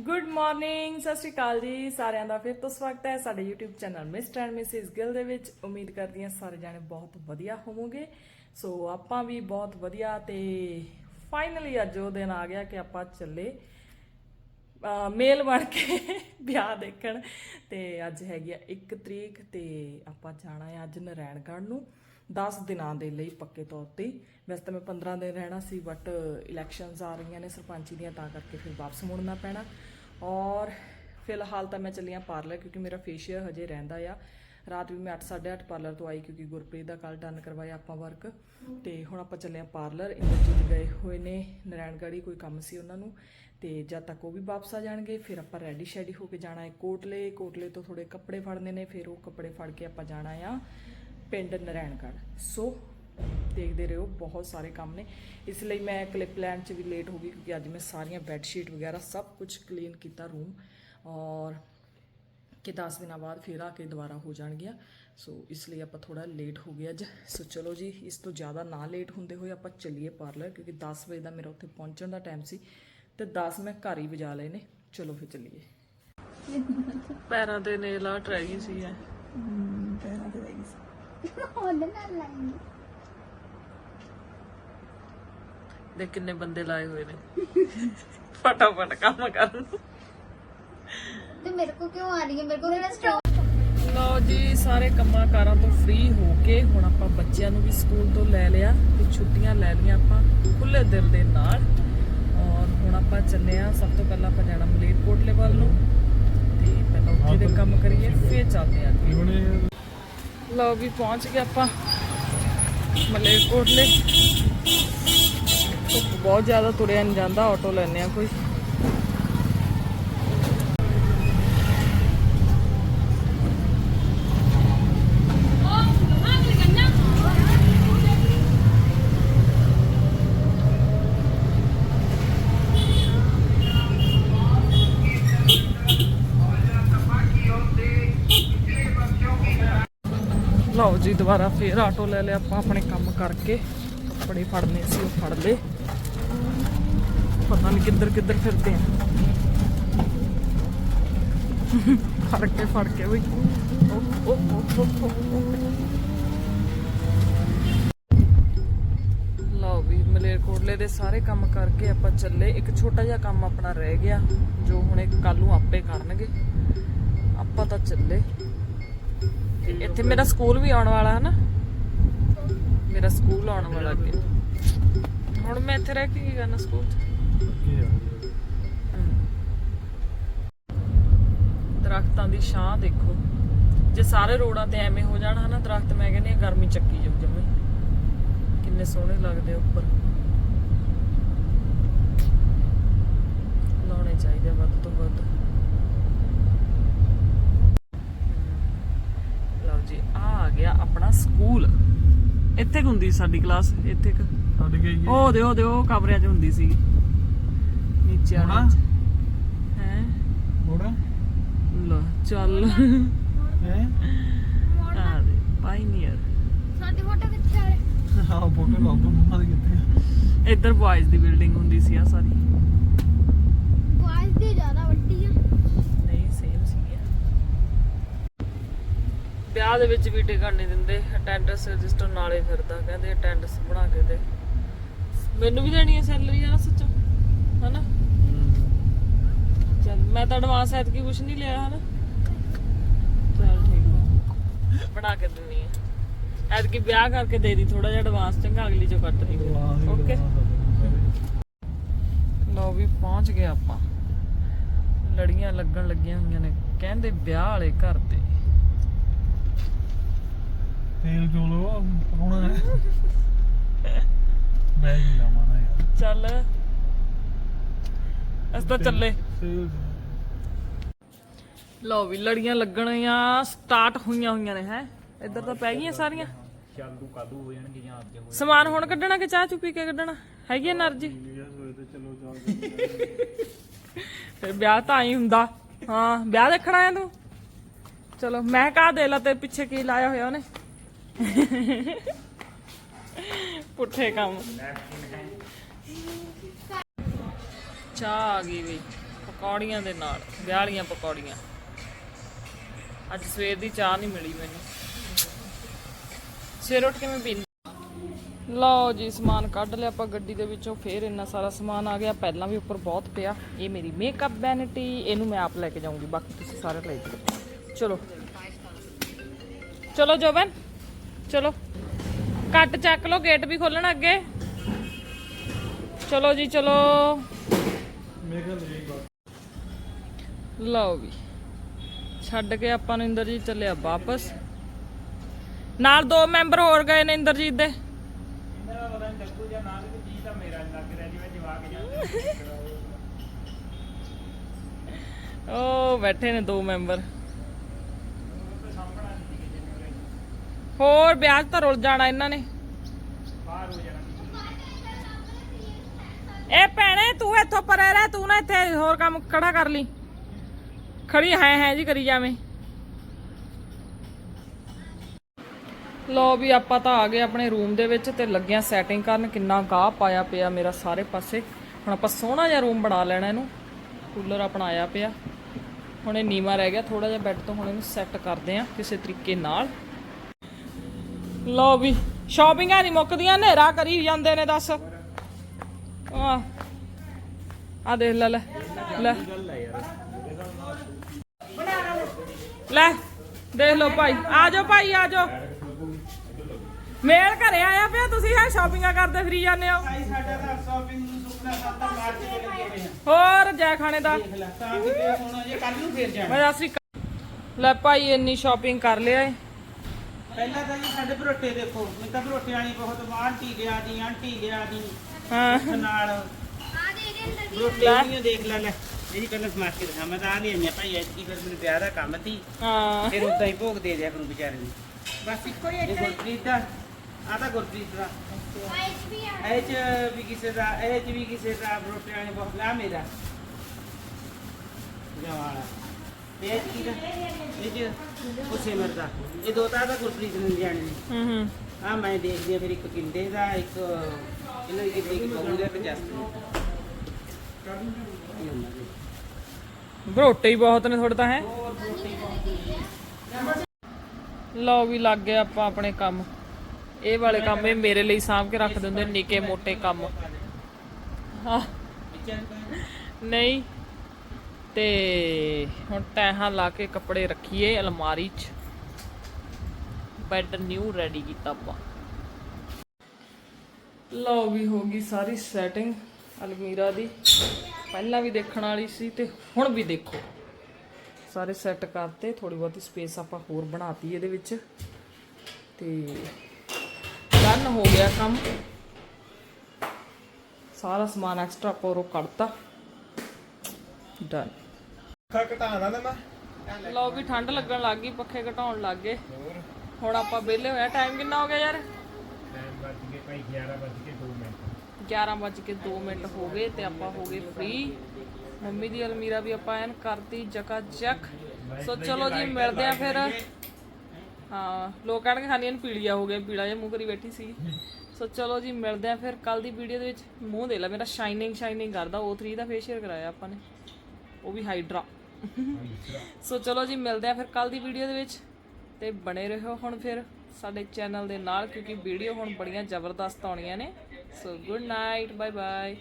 Good morning ਸਤਿ ਸ਼੍ਰੀ ਅਕਾਲ ਜੀ ਸਾਰਿਆਂ ਦਾ ਫਿਰ ਤੋਂ ਸਵਾਗਤ ਹੈ ਸਾਡੇ YouTube channel Mr and Mrs Gill ਦੇ ਵਿੱਚ। ਉਮੀਦ ਕਰਦੀ ਹਾਂ ਸਾਰੇ ਜਾਣੇ ਬਹੁਤ ਵਧੀਆ ਹੋਵੋਗੇ। ਸੋ ਆਪਾਂ ਵੀ ਬਹੁਤ ਵਧੀਆ ਤੇ ਫਾਈਨਲੀ ਅੱਜ ਉਹ ਦਿਨ ਆ ਗਿਆ ਕਿ ਆਪਾਂ ਚੱਲੇ ਮੇਲ ਬਣ ਕੇ ਵਿਆਹ ਦੇਖਣ। ਤੇ ਅੱਜ ਹੈਗੀ ਆ 1 ਤਰੀਕ ਤੇ ਆਪਾਂ ਜਾਣਾ ਹੈ ਅੱਜ ਨਰੈਣਗੜ੍ਹ ਨੂੰ। 10 ਦਿਨਾਂ ਦੇ ਲਈ ਪੱਕੇ ਤੌਰ ਤੇ। ਵੈਸੇ ਤਾਂ ਮੈਂ 15 ਦਿਨ ਰਹਿਣਾ ਸੀ ਬਟ ਇਲੈਕਸ਼ਨਸ ਆ ਰਹੀਆਂ ਨੇ ਸਰਪੰਚੀ ਦੀਆਂ, ਤਾਂ ਕਰਕੇ ਫਿਰ ਵਾਪਸ ਮੁੜਨਾ ਪੈਣਾ। ਔਰ ਫਿਲਹਾਲ ਤਾਂ ਮੈਂ ਚੱਲੀ ਹਾਂ ਪਾਰਲਰ ਕਿਉਂਕਿ ਮੇਰਾ ਫੇਸ਼ੀਅਲ ਹਜੇ ਰਹਿੰਦਾ ਆ। ਰਾਤ ਵੀ ਮੈਂ 8:30 ਪਾਰਲਰ ਤੋਂ ਆਈ ਕਿਉਂਕਿ ਗੁਰਪ੍ਰੀਤ ਦਾ ਕੱਲ ਡਨ ਕਰਵਾਇਆ ਆਪਾਂ ਵਰਕ ਤੇ ਹੁਣ ਆਪਾਂ ਚੱਲੇ ਹਾਂ ਪਾਰਲਰ ਇੰਦਰਜੀਤ ਗਏ ਹੋਏ ਨੇ ਨਰੈਣਗੜ੍ਹ ਕੋਈ ਕੰਮ ਸੀ ਉਹਨਾਂ ਨੂੰ। ਤੇ ਜਦ ਤੱਕ ਉਹ ਵੀ ਵਾਪਸ ਆ ਜਾਣਗੇ, ਫਿਰ ਆਪਾਂ ਰੈਡੀ ਸ਼ੈਡੀ ਹੋ ਕੇ ਜਾਣਾ ਹੈ। ਕੋਟਲੇ ਕੋਟਲੇ ਤੋਂ ਥੋੜੇ ਕੱਪੜੇ ਫੜਨੇ ਨੇ, ਫਿਰ ਉਹ ਕੱਪੜੇ ਫੜ ਕੇ ਆਪਾਂ ਜਾਣਾ ਆ। ਪਿੰਡ ਨਰੈਣਗੜ੍ਹ। ਸੋ ਦੇਖਦੇ ਰਹੋ ਬਹੁਤ ਸਾਰੇ ਕੰਮ ਨੇ। ਇਸ ਲਈ ਮੈਂ ਕਲਿੱਪ ਲੈਣ 'ਚ ਵੀ ਲੇਟ ਹੋ ਗਈ ਕਿਉਂਕਿ ਅੱਜ ਮੈਂ ਸਾਰੀਆਂ ਬੈੱਡ ਸ਼ੀਟ ਵਗੈਰਾ ਸਭ ਕੁਝ ਕਲੀਨ ਕੀਤਾ ਰੂਮ ਔਰ ਕਿ 10 ਦਿਨਾਂ ਬਾਅਦ ਫਿਰ ਆ ਕੇ ਦੁਬਾਰਾ ਹੋ ਜਾਣਗੀਆਂ। ਸੋ ਇਸ ਲਈ ਆਪਾਂ ਥੋੜਾ ਲੇਟ ਹੋ ਗਏ ਅੱਜ। ਸੋ ਚਲੋ ਜੀ ਇਸ ਤੋਂ ਜ਼ਿਆਦਾ ਨਾ ਲੇਟ ਹੁੰਦੇ ਹੋਏ ਆਪਾਂ ਚੱਲੀਏ ਪਾਰਲਰ ਕਿਉਂਕਿ 10 ਵਜੇ ਦਾ ਮੇਰਾ ਉੱਥੇ ਪਹੁੰਚਣ ਦਾ ਟਾਈਮ ਸੀ। ਤੇ 10 ਮੈਂ ਘਰ ਹੀ ਵਜਾ ਲਏ ਨੇ। ਚਲੋ ਫਿਰ ਚੱਲੀਏ। ਪੈਰਾਂ ਦੇ ਨੇਲ ਆਰਟ ਰਹਿ ਗਈ ਸੀ ਐ ਪੈਰਾਂ ਤੇ ਦੇ ਕਿੰਨੇ ਬੰਦੇ ਲਾਏ ਹੋਏ ਨੇ। ਫਟਾਫਟ ਕੰਮ ਕਰਨ। ਤੇ ਮੇਰੇ ਕੋ ਕਿਉਂ ਆ ਰਹੀ ਹੈ? ਮੇਰੇ ਕੋ ਮੇਰਾ ਸਟਾਕ ਲਓ ਜੀ ਸਾਰੇ ਕੰਮਾਂ ਕਾਰਾਂ ਤੋਂ ਫ੍ਰੀ ਹੋ ਕੇ ਹੁਣ ਆਪਾਂ ਬੱਚਿਆਂ ਨੂੰ ਵੀ ਸਕੂਲ ਤੋਂ ਲੈ ਲਿਆ ਤੇ ਛੁੱਟੀਆਂ ਲੈ ਲਈਆਂ ਆਪਾਂ ਖੁੱਲੇ ਦਿਲ ਦੇ ਨਾਲ। ਔਰ ਹੁਣ ਆਪਾਂ ਚੱਲੇ ਆ ਸਭ ਤੋਂ ਪਹਿਲਾਂ ਆਪਾਂ ਜਾਣਾ ਮਲੇਰਕੋਟਲੇ ਵੱਲ ਨੂੰ। ਤੇ ਪਹਿਲਾਂ ਉੱਥੇ ਦੇ ਕੰਮ ਕਰੀਏ ਫਿਰ ਚੱਲਦੇ ਆ ਲਓ ਵੀ ਪਹੁੰਚ ਗਏ ਆਪਾਂ ਮਲੇਰਕੋਟਲੇ। ਧੁੱਪ ਬਹੁਤ ਜ਼ਿਆਦਾ ਤੁਰਿਆ ਨਹੀਂ ਜਾਂਦਾ ਆਟੋ ਲੈਣੇ ਆ ਕੋਈ। ਜੀ ਦੁਬਾਰਾ ਫੇਰ ਆਟੋ ਲੈ ਲਿਆ, ਆਪਾਂ ਆਪਣੇ ਕੰਮ ਕਰਕੇ ਕੱਪੜੇ ਫੜਨੇ ਸੀ, ਉਹ ਫੜ ਲਏ। ਪਤਾ ਨਹੀਂ ਕਿੱਧਰ ਕਿੱਧਰ ਫਿਰਦੇ ਆ। ਫੜ ਕੇ ਫੜ ਕੇ ਵੀ। ਓ ਓ ਓ ਲਓ ਵੀ ਮਲੇਰਕੋਟਲੇ ਦੇ ਸਾਰੇ ਕੰਮ ਕਰਕੇ ਆਪਾਂ ਚੱਲੇ। ਇੱਕ ਛੋਟਾ ਜਿਹਾ ਕੰਮ ਆਪਣਾ ਰਹਿ ਗਿਆ, ਜੋ ਹੁਣ ਇਹ ਕੱਲ ਨੂੰ ਆਪੇ ਕਰਨਗੇ। ਆਪਾਂ ਤਾਂ ਚੱਲੇ। ਤੇ ਇੱਥੇ ਮੇਰਾ ਸਕੂਲ ਵੀ ਆਉਣ ਵਾਲਾ ਹੈ ਨਾ ਮੇਰਾ ਸਕੂਲ ਆਉਣ ਵਾਲਾ ਅੱਗੇ। ਹੁਣ ਮੈਂ ਇੱਥੇ ਰਹਿ ਕੇ ਕੀ ਕਰਨਾ ਸਕੂਲ 'ਚ? ਦਰਖਤਾਂ ਦੀ ਛਾਂ ਦੇਖੋ। ਜੇ ਸਾਰੇ ਰੋਡਾਂ ਤੇ ਐਵੇਂ ਹੋ ਜਾਣ ਹਨਾ ਦਰਖਤ ਮੈਂ ਕਹਿੰਦੀ ਗਰਮੀ ਚੱਕੀ ਜਾਊ ਜਮੇ ਕਿੰਨੇ ਸੋਹਣੇ ਲੱਗਦੇ ਉੱਪਰ। ਲਾਉਣੇ ਚਾਹੀਦੇ ਵੱਧ ਤੋਂ ਵੱਧ ਲਓ ਜੀ ਆ ਆ ਗਿਆ ਆਪਣਾ ਸਕੂਲ। ਇੱਥੇ ਕੁ ਹੁੰਦੀ ਸੀ ਸਾਡੀ ਕਲਾਸ ਇੱਥੇ ਕੁ। ਛੱਡ ਗਈ ਉਹ ਦੇ ਉਹ ਦੇ ਉਹ ਕਮਰਿਆਂ 'ਚ ਹੁੰਦੀ ਸੀ। ਨੀਚੇ? ਆਣਾ ਹੈ? ਥੋੜਾ ਲੋ ਚੱਲ। ਹੈ? ਆ ਦੇ ਪਾਈਨੀਅਰ ਸਾਡੇ ਫੋਟੋ ਕਿੱਥੇ ਆ ਰਹੇ ਹਾਂ ਫੋਟੋ ਲੱਭ ਮੰਮਾ ਦੇ ਕਿੱਥੇ ਆ? ਇੱਧਰ ਬॉयਜ਼ ਦੀ ਬਿਲਡਿੰਗ ਹੁੰਦੀ ਸੀ ਆ ਸਾਰੀ। ਵਾਇਸ ਦੀ ਜ਼ਿਆਦਾ ਵੱਡੀ ਆ ਨਹੀਂ ਸੇਮ ਸੀ ਵਿਆਹ ਦੇ ਵਿੱਚ ਵੀ ਟਿਕਣ ਨਹੀਂ ਦਿੰਦੇ ਅਟੈਂਡੈਂਸ ਰਜਿਸਟਰ ਨਾਲੇ ਫਿਰਦਾ ਕਹਿੰਦੇ ਅਟੈਂਡੈਂਸ ਬਣਾ ਕੇ ਦੇ। ਮੈਨੂੰ ਵੀ ਦੇਣੀ ਹੈ ਸੈਲਰੀ ਆ ਸੱਚੋ ਹਨਾ? ਚੱਲ ਮੈਂ ਤਾਂ ਐਡਵਾਂਸ ਐਤਕੀ ਕੁਝ ਨਹੀਂ ਲਿਆ ਹਨਾ? ਚੱਲ ਠੀਕ ਬਣਾ ਕੇ ਦਿੰਨੀ ਆ। ਐਤਕੀ ਵਿਆਹ ਕਰਕੇ ਦੇ ਦੀ ਥੋੜਾ ਜਿਹਾ ਐਡਵਾਂਸ ਚੰਗਾ ਅਗਲੀ ਚੋਂ ਕੱਟ ਲਈ ਓਕੇ ਲੋ ਵੀ ਪਹੁੰਚ ਗਏ ਆਪਾਂ। ਲੜੀਆਂ ਲੱਗਣ ਲੱਗੀਆਂ ਹੋਈਆਂ ਨੇ ਕਹਿੰਦੇ ਵਿਆਹ ਵਾਲੇ ਘਰ ਤੇ। ਤੇਲ ਕਿਉਂ ਲਵਾ ਪਰੋਣਾ ਹੈ ਮੈਂ ਹੀ ਲਾਵਾਂ ਨਾ ਯਾਰ ਚੱਲ ਅਸ ਤਾਂ ਚੱਲੇ ਤੇਲ ਲਓ ਵੀ ਲੜੀਆਂ ਲੱਗਣੀਆਂ ਸਟਾਰਟ ਹੋਈਆਂ ਹੋਈਆਂ ਨੇ ਹੈ ਇੱਧਰ ਤਾਂ ਪੈ ਗਈਆਂ ਸਾਰੀਆਂ ਚਾਲੂ ਕਾਲੂ ਹੋ ਜਾਣਗੇ ਜਾਂ ਅੱਜ ਹੋ ਸਮਾਨ ਹੁਣ ਕੱਢਣਾ ਕਿ ਚਾਹ ਚੂ ਪੀ ਕੇ ਕੱਢਣਾ ਹੈਗੀ એનર્ਜੀ ਫਿਰ ਵਿਆਹ ਤਾਂ ਆਈ ਹੁੰਦਾ ਹਾਂ ਵਿਆਹ ਦੇਖਣਾ ਆ ਤੂੰ ਚਲੋ ਮੈਂ ਕਾ ਦੇ ਲਾ ਤੇ ਪਿੱਛੇ ਕੀ ਲਾਇਆ ਹੋਇਆ ਉਹਨੇ ਪੁੱਠੇ ਕੰਮ। ਚਾਹ ਆ ਗਈ ਵੀ, ਪਕੌੜੀਆਂ ਦੇ ਨਾਲ ਵਿਆਹ ਪਕੌੜੀਆਂ। ਅੱਜ ਸਵੇਰ ਦੀ ਚਾਹ ਨਹੀਂ ਮਿਲੀ ਮੈਨੂੰ। ਸਵੇਰ ਉੱਠ ਕੇ ਮੈਂ ਪੀਂਦੀ ਲਓ ਜੀ, ਸਮਾਨ ਕੱਢ ਲਿਆ ਆਪਾਂ ਗੱਡੀ ਦੇ ਵਿੱਚੋਂ, ਫੇਰ ਇੰਨਾ ਸਾਰਾ ਸਮਾਨ ਆ ਗਿਆ। ਪਹਿਲਾਂ ਵੀ ਉੱਪਰ ਬਹੁਤ ਪਿਆ। ਇਹ ਮੇਰੀ ਮੇਕਅਪ ਵੈਨਿਟੀ ਇਹਨੂੰ ਮੈਂ ਆਪ ਲੈ ਕੇ ਜਾਊਂਗੀ। ਬਾਕੀ ਤੁਸੀਂ ਸਾਰੇ ਲੈ ਜਾਓ। ਚਲੋ। ਚਲੋ ਜੋਬਨ। ਚਲੋ, ਕੱਟ ਚੱਕ ਲਓ ਗੇਟ ਵੀ ਖੋਲਣ ਅੱਗੇ। ਚਲੋ ਜੀ, ਚਲੋ। ਲਓ ਵੀ, ਛੱਡ ਕੇ ਆਪਾਂ ਨੂੰ ਇੰਦਰਜੀਤ ਚੱਲਿਆ ਵਾਪਸ। ਨਾਲ ਦੋ ਮੈਂਬਰ ਹੋਰ ਗਏ ਨੇ ਇੰਦਰਜੀਤ ਦੇ। ਉਹ ਬੈਠੇ ਨੇ ਦੋ ਮੈਂਬਰ। ਹੋਰ ਵਿਆਹ 'ਚ ਤਾਂ ਰੁਲ ਜਾਣਾ ਇਹਨਾਂ ਨੇ। ਇਹ ਭੈਣੇ, ਤੂੰ ਇੱਥੋਂ ਪਰੇ ਰਹਿ, ਤੂੰ ਨਾ ਇੱਥੇ ਹੋਰ ਕੰਮ ਖੜਾ ਕਰ ਲਈ। ਖੜੀ ਹੈ ਹੈ ਜੀ ਕਰੀ ਜਾਵੇਂ। ਲੋ ਵੀ ਆਪਾਂ ਤਾਂ ਆ ਗਏ ਆਪਣੇ ਰੂਮ ਦੇ ਵਿੱਚ ਤੇ ਲੱਗਿਆ ਸੈਟਿੰਗ ਕਰਨ। ਕਿੰਨਾ ਗਾਹ ਪਾਇਆ ਪਿਆ ਮੇਰਾ ਸਾਰੇ ਪਾਸੇ। ਹੁਣ ਆਪਾਂ ਸੋਹਣਾ ਜਿਹਾ ਰੂਮ ਬਣਾ ਲੈਣਾ ਇਹਨੂੰ। ਕੂਲਰ ਆਪਣਾ ਆਇਆ ਪਿਆ। ਹੁਣ ਇਹ ਨੀਵਾ ਰਹਿ ਗਿਆ ਥੋੜਾ ਜਿਹਾ ਬੈੱਡ ਤੋਂ ਹੁਣ ਇਹਨੂੰ ਸੈੱਟ ਕਰਦੇ ਆ ਕਿਸੇ ਤਰੀਕੇ ਨਾਲ। ਲੋ ਵੀ ਸ਼ਾਪਿੰਗਾਂ ਨਹੀਂ ਮੁੱਕਦੀਆਂ ਹਨੇਰਾ ਕਰੀ ਜਾਂਦੇ ਨੇ ਦੱਸ। ਆ ਆ ਦੇਖ ਲੈ ਲੈ ਲੈ। ਲੈ ਦੇਖ ਲਓ ਭਾਈ ਆ ਜਾਓ ਭਾਈ ਆ ਜਾਓ। ਮੇਲ ਘਰੇ ਆਇਆ ਪਿਆ ਤੁਸੀਂ ਹੈ ਸ਼ਾਪਿੰਗਾਂ ਕਰਦੇ ਫਰੀ ਜਾਂਦੇ ਹੋ? ਹੋਰ ਜੈ ਖਾਣੇ ਦਾ ਮੈਂ ਲੈ ਭਾਈ ਇੰਨੀ ਸ਼ਾਪਿੰਗ ਕਰ ਲਿਆ ਏ। ਪਹਿਲਾਂ ਤਾਂ ਜੀ ਸਾਡੇ ਭਰੋਟੇ ਦੇਖੋ ਮੈਂ ਤਾਂ ਭਰੋਟੇ ਵਾਲੀ ਬਹੁਤ ਆਂਟੀ ਗਿਆ ਦੀ ਆਂਟੀ ਗਿਆ ਦੀ ਹਾਂ। ਨਾਲ। ਆ ਦੇ ਇਹਦੇ ਅੰਦਰ ਵੀ ਭਰੋਟੇ ਵੀ ਦੇਖ ਲੈ ਲੈ। ਇਹਦੀ ਪਹਿਲਾਂ ਸਮਾਰ ਕੇ ਦਿਖਾ ਮੈਂ ਤਾਂ ਆ ਲਈ ਆਈਆਂ ਭਾਈ ਐਤਕੀ ਫਿਰ ਮੈਨੂੰ ਵਿਆਹ ਦਾ ਕੰਮ ਸੀ। ਹਾਂ। ਫਿਰ ਉਦਾਂ ਹੀ ਭੋਗ ਦੇ ਦਿਆ ਕਰੂੰ ਵਿਚਾਰੇ ਨੂੰ। ਬਸ ਇੱਕੋ ਹੀ ਇੱਕ ਗੁਰਪ੍ਰੀਤ ਦਾ ਆ ਤਾਂ ਗੁਰਪ੍ਰੀਤ ਦਾ। ਆਈਚ ਵੀ ਆ ਇਹ ਚ ਵੀ ਕਿਸੇ ਦਾ ਇਹ ਚ ਵੀ ਕਿਸੇ ਦਾ ਭਰੋਟੇ ਵਾਲੀ ਬਹੁਤ ਲਾ ਮੇਰਾ। ਜਵਾਲਾ ਇਹ ਕੀ ਦਾ? ਇਹ ਚ ਉਸੇ ਮਰਦਾ ਇਹ ਦੋ ਤਾਂ ਤਾਂ ਗੁਰਪ੍ਰੀਤ ਨੂੰ ਜਾਣੇ ਨੇ। ਹੂੰ ਹੂੰ। ਆ ਮੈਂ ਦੇਖਦੀ ਆ ਫਿਰ ਇੱਕ ਕਿੰਦੇ ਦਾ ਇੱਕ ਇਹਨਾਂ ਦੀ ਕਿਤੇ ਇੱਕ ਬਹੂ ਦਾ ਤੇ ਜਸਟ ਬਰੋਟੇ ਹੀ ਬਹੁਤ ਨੇ ਥੋੜੇ ਤਾਂ ਹੈ? ਲਓ ਵੀ ਲੱਗ ਗਏ ਆਪਾਂ ਆਪਣੇ ਕੰਮ। ਇਹ ਵਾਲੇ ਕੰਮ ਇਹ ਮੇਰੇ ਲਈ ਸਾਂਭ ਕੇ ਰੱਖ ਦਿੰਦੇ ਨਿੱਕੇ ਮੋਟੇ ਕੰਮ। ਹਾਂ। ਨਹੀਂ। ਤੇ ਹੁਣ ਤੈਹਾਂ ਲਾ ਕੇ ਕੱਪੜੇ ਰੱਖੀਏ ਅਲਮਾਰੀ 'ਚ। ਬੈੱਡ ਨਿਊ ਰੈਡੀ ਕੀਤਾ ਆਪਾਂ। ਲਓ ਵੀ ਹੋ ਗਈ ਸਾਰੀ ਸੈਟਿੰਗ ਅਲਮੀਰਾ ਦੀ। ਪਹਿਲਾਂ ਵੀ ਦੇਖਣ ਵਾਲੀ ਸੀ ਤੇ ਹੁਣ ਵੀ ਦੇਖੋ। ਸਾਰੇ ਸੈੱਟ ਕਰਤੇ ਥੋੜੀ ਬਹੁਤੀ ਸਪੇਸ ਆਪਾਂ ਹੋਰ ਬਣਾਤੀ ਇਹਦੇ ਵਿੱਚ। ਤੇ ਡਨ ਹੋ ਗਿਆ ਕੰਮ। ਸਾਰਾ ਸਮਾਨ ਐਕਸਟਰਾ ਆਪਾਂ ਉਹ ਕੱਢਤਾ। ਡਨ ਖਾ ਘਟਾਣਾ ਨਾ ਮੈਂ। ਲਓ ਵੀ ਠੰਡ ਲੱਗਣ ਲੱਗ ਗਈ ਪੱਖੇ ਘਟਾਉਣ ਲੱਗ ਗਏ। ਹੁਣ ਆਪਾਂ ਵਿਹਲੇ ਹੋਇਆ ਟਾਈਮ ਕਿੰਨਾ ਹੋ ਗਿਆ ਯਾਰ? ਟਾਈਮ ਵੱਜ ਗਏ ਭਾਈ 11 ਵੱਜ ਕੇ 2 ਮਿੰਟ। 11 ਵੱਜ ਕੇ 2 ਮਿੰਟ ਹੋ ਗਏ ਤੇ ਆਪਾਂ ਹੋ ਗਏ ਫ੍ਰੀ ਮੰਮੀ ਦੀ ਅਲਮੀਰਾ ਵੀ ਆਪਾਂ ਐਨ ਕਰਤੀ ਜਕਾ ਜਕ ਸੋ ਚਲੋ ਜੀ ਮਿਲਦੇ ਆ ਫਿਰ। ਹਾਂ ਲੋਕ ਕਹਿਣਗੇ ਖਾਨੀ ਇਹਨੂੰ ਪੀਲੀਆ ਹੋ ਗਿਆ ਪੀਲਾ ਜਿਹਾ ਮੂੰਹ ਕਰੀ ਬੈਠੀ ਸੀ। ਸੋ ਚਲੋ ਜੀ ਮਿਲਦੇ ਆ ਫਿਰ। ਕੱਲ ਦੀ ਵੀਡੀਓ ਦੇ ਵਿੱਚ ਮੂੰਹ ਦੇ ਲੈ ਮੇਰਾ ਸ਼ਾਈਨਿੰਗ ਸ਼ਾਈਨਿੰਗ ਕਰਦਾ O3 ਦਾ ਫੇਸ਼ੀਅਲ ਕਰਾਇਆ ਆਪਾਂ ਨੇ। ਉਹ ਵੀ ਹਾਈਡਰਾ ਸੋ ਚਲੋ ਜੀ, ਮਿਲਦੇ ਆ ਫਿਰ ਕੱਲ ਦੀ ਵੀਡੀਓ ਦੇ ਵਿੱਚ ਤੇ ਬਣੇ ਰਹੋ ਹੁਣ ਫਿਰ ਸਾਡੇ ਚੈਨਲ ਦੇ ਨਾਲ ਕਿਉਂਕਿ ਵੀਡੀਓ ਹੁਣ ਬੜੀਆਂ ਜ਼ਬਰਦਸਤ ਆਉਣੀਆਂ ਨੇ। So good night bye bye